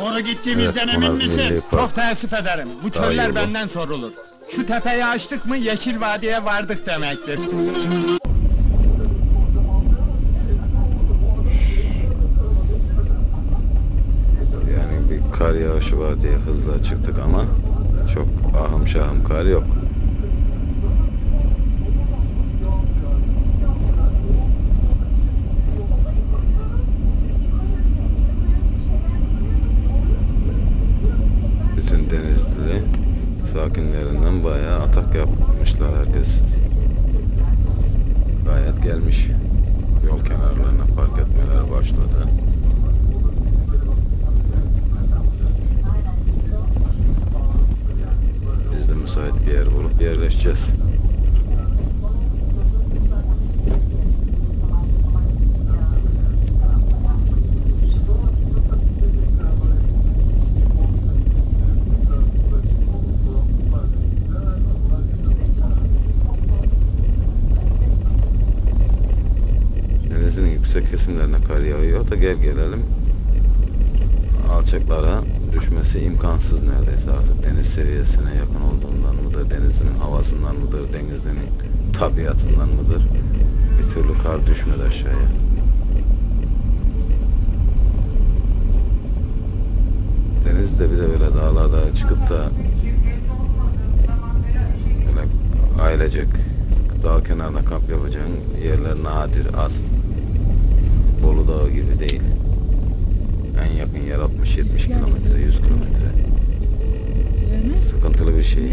Doğru gittiğimizden Evet, emin misin? Park. Çok teessüf ederim. Bu Daha iyi çöller bu. benden sorulur. Şu tepeyi açtık mı Yeşil Vadi'ye vardık demektir. Yani bir kar yağışı var diye hızla çıktık ama çok ahım şahım kar yok. Sakinlerinden bayağı atak yapmışlar herkes. Gayet gelmiş. Yol kenarlarına park etmeler başladı. Biz de müsait bir yer bulup yerleşeceğiz. Denizin yüksek kesimlerine kar yağıyor da gel gelelim alçaklara düşmesi imkansız neredeyse artık deniz seviyesine yakın olduğundan mıdır, denizin havasından mıdır, denizin tabiatından mıdır bir türlü kar düşmedi aşağıya. Denizde bir de böyle dağlarda çıkıp da böyle ailecek dağ kenarına kamp yapacağın yerler nadir, az. Bolu Dağı gibi değil. En yakın yer 60-70 kilometre, 100 kilometre. Sıkıntılı bir şehir.